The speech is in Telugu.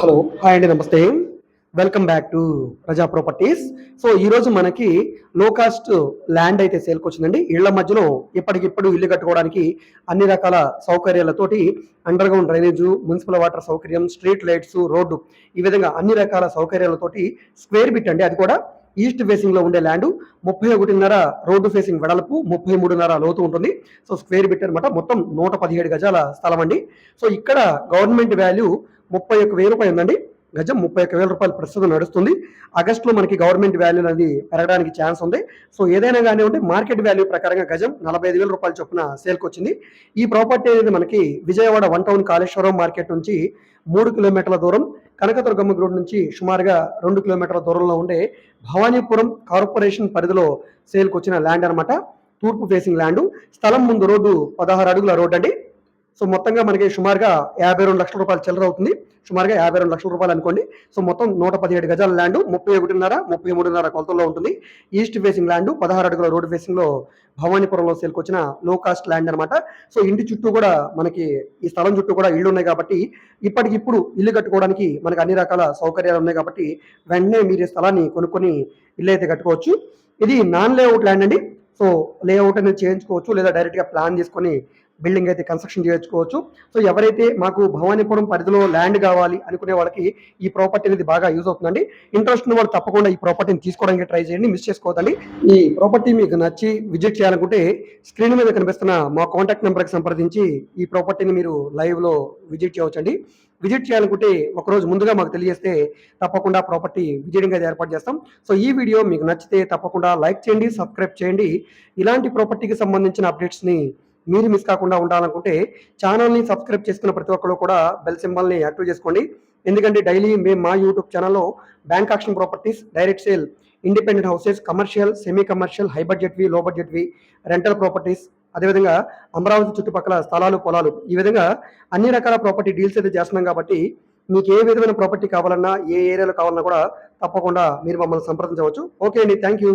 హలో హాయ్ అండి నమస్తే. Welcome back to Praja properties so ఈరోజు మనకి లో కాస్ట్ ల్యాండ్ అయితే సేల్కి వచ్చిందండి. ఇళ్ళ మధ్యలో ఇప్పటికిప్పుడు ఇల్లు కట్టుకోవడానికి అన్ని రకాల సౌకర్యాలతోటి underground drainage municipal water సౌకర్యం స్ట్రీట్ లైట్స్ రోడ్డు ఈ విధంగా అన్ని రకాల సౌకర్యాలతోటి స్క్వేర్ బిట్ అండి. అది కూడా ఈస్ట్ ఫేసింగ్లో ఉండే ల్యాండ్ ముప్పై ఒకటిన్నర రోడ్డు ఫేసింగ్ వెడల్పు ముప్పై మూడున్నర లోతు ఉంటుంది. సో స్క్వేర్ బిట్ అనమాట మొత్తం నూట పదిహేడు గజాల స్థలం అండి. సో ఇక్కడ గవర్నమెంట్ వాల్యూ ముప్పై ఒక్క వెయ్యి రూపాయలు ఉందండి. గజం ముప్పై ఒక్క వేల రూపాయలు ప్రస్తుతం నడుస్తుంది. ఆగస్టులో మనకి గవర్నమెంట్ వాల్యూ అనేది పెరగడానికి ఛాన్స్ ఉంది. సో ఏదైనా కానివ్వండి మార్కెట్ వాల్యూ ప్రకారంగా గజం నలభై ఐదు వేల రూపాయల చొప్పున సేల్కి వచ్చింది. ఈ ప్రాపర్టీ అనేది మనకి Vijayawada one town Kaleswaram market నుంచి మూడు కిలోమీటర్ల దూరం కనకదుర్గమ్మ రోడ్ నుంచి సుమారుగా రెండు కిలోమీటర్ల దూరంలో ఉండే భవానీపురం కార్పొరేషన్ పరిధిలో సేల్కి వచ్చిన ల్యాండ్ అనమాట తూర్పు ఫేసింగ్ ల్యాండ్ స్థలం ముందు రోడ్డు పదహారు అడుగుల రోడ్ అండి సో మొత్తంగా మనకి సుమారుగా యాభై రెండు లక్షల రూపాయలు చిల్లర అవుతుంది. సుమారుగా యాభై రెండు లక్షల రూపాయలు అనుకోండి. సో మొత్తం నూట పదిహేడు గజాల ల్యాండ్ ముప్పై ఒకటిన్నర ముప్పై మూడున్నర కొలతల్లో ఉంటుంది. ఈస్ట్ ఫేసింగ్ ల్యాండ్ పదహారు అడుగుల రోడ్ ఫేసింగ్లో భవానీపురంలో సేల్కొచ్చిన లో కాస్ట్ ల్యాండ్ అనమాట సో ఇంటి చుట్టూ కూడా మనకి ఈ స్థలం చుట్టూ కూడా ఇళ్ళు ఉన్నాయి కాబట్టి ఇప్పటికిప్పుడు ఇల్లు కట్టుకోవడానికి మనకి అన్ని రకాల సౌకర్యాలు ఉన్నాయి కాబట్టి వెంటనే మీరు ఈ స్థలాన్ని కొనుక్కొని ఇల్లు అయితే కట్టుకోవచ్చు. ఇది నాన్ లేఅవుట్ ల్యాండ్ అండి. సో లేఅవుట్ అనేది చేయించుకోవచ్చు లేదా డైరెక్ట్గా ప్లాన్ తీసుకొని బిల్డింగ్ అయితే కన్స్ట్రక్షన్ చేయించుకోవచ్చు. సో ఎవరైతే మాకు భవానీపురం పరిధిలో ల్యాండ్ కావాలి అనుకునే వాళ్ళకి ఈ ప్రాపర్టీ అనేది బాగా యూజ్ అవుతుందండి. ఇంట్రెస్ట్ ఉన్న వాళ్ళు తప్పకుండా ఈ ప్రాపర్టీని తీసుకోవడానికి ట్రై చేయండి. మిస్ చేసుకోవద్దండి. ఈ ప్రాపర్టీ మీకు నచ్చి విజిట్ చేయాలనుకుంటే స్క్రీన్ మీద కనిపిస్తున్న మా కాంటాక్ట్ నెంబర్కి సంప్రదించి ఈ ప్రాపర్టీని మీరు లైవ్లో విజిట్ చేయవచ్చండి. విజిట్ చేయాలనుకుంటే ఒకరోజు ముందుగా మాకు తెలియజేస్తే తప్పకుండా ప్రాపర్టీ విజిటింగ్ ఏర్పాటు చేస్తాం. సో ఈ వీడియో మీకు నచ్చితే తప్పకుండా లైక్ చేయండి సబ్స్క్రైబ్ చేయండి. ఇలాంటి ప్రాపర్టీకి సంబంధించిన అప్డేట్స్ని మీరు మిస్ కాకుండా ఉండాలనుకుంటే ఛానల్ని సబ్స్క్రైబ్ చేసుకున్న ప్రతి ఒక్కరు కూడా బెల్ సింబల్ని యాక్టివ్ చేసుకోండి. ఎందుకంటే డైలీ మేము మా యూట్యూబ్ ఛానల్లో bank auction properties direct sale independent houses commercial semi commercial high బడ్జెట్వి low బడ్జెట్వి రెంటల్ ప్రాపర్టీస్ అదేవిధంగా అమరావతి చుట్టుపక్కల స్థలాలు పొలాలు. ఈ విధంగా అన్ని రకాల ప్రాపర్టీ డీల్స్ అయితే చేస్తున్నాం కాబట్టి మీకు ఏ విధమైన ప్రాపర్టీ కావాలన్నా ఏ ఏరియాలో కావాలన్నా కూడా తప్పకుండా మీరు మమ్మల్ని సంప్రదించవచ్చు. ఓకే అండి థ్యాంక్ యూ